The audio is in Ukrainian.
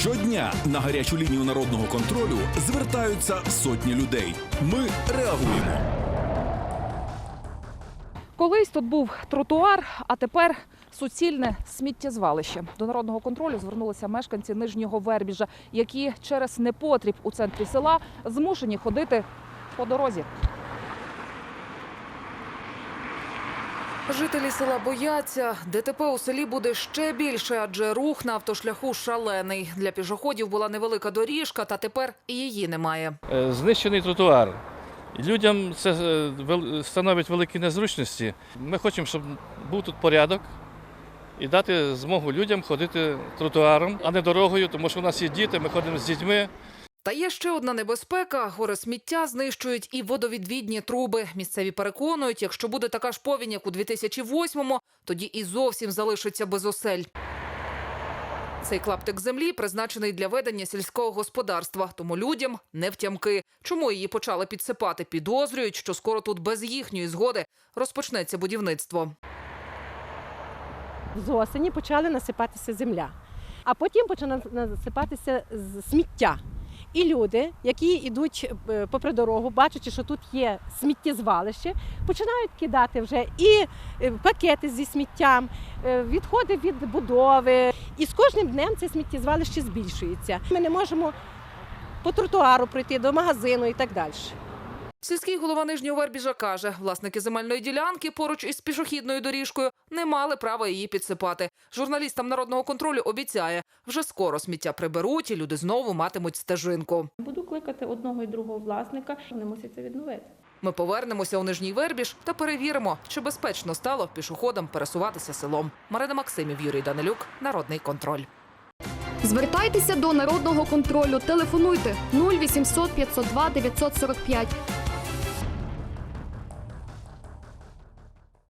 Щодня на гарячу лінію народного контролю звертаються сотні людей. Ми реагуємо. Колись тут був тротуар, а тепер суцільне сміттєзвалище. До народного контролю звернулися мешканці нижнього Вербіжа, які через непотріб у центрі села змушені ходити по дорозі. Жителі села бояться, ДТП у селі буде ще більше, адже рух на автошляху шалений. Для пішоходів була невелика доріжка, та тепер і її немає. Е, Знищений тротуар. Людям це е, становить великі незручності. Ми хочемо, щоб був тут порядок і дати змогу людям ходити тротуаром, а не дорогою, тому що у нас є діти, ми ходимо з дітьми. Та є ще одна небезпека: гори сміття знищують і водовідвідні труби. Місцеві переконують, якщо буде така ж повінь, як у 2008-му, тоді і зовсім залишиться без осель. Цей клаптик землі призначений для ведення сільського господарства, тому людям не втямки. Чому її почали підсипати? Підозрюють, що скоро тут без їхньої згоди розпочнеться будівництво. з осені почали насипатися земля, а потім почала насипатися сміття. І люди, які йдуть е, попри дорогу, бачачи, що тут є сміттєзвалище, починають кидати вже і е, пакети зі сміттям, е, відходи від будови. І з кожним днем це сміттєзвалище збільшується. Ми не можемо по тротуару пройти до магазину і так далі. Сільський голова Нижнього Вербіжа каже, власники земельної ділянки поруч із пішохідною доріжкою не мали права її підсипати. Журналістам народного контролю обіцяє, вже скоро сміття приберуть і люди знову матимуть стежинку. Буду кликати одного і другого власника, вони мусять це відновити. Ми повернемося у Нижній Вербіж та перевіримо, чи безпечно стало пішоходам пересуватися селом. Марина Максимів, Юрій Данилюк, Народний контроль. Звертайтеся до народного контролю. Телефонуйте 0800 502 945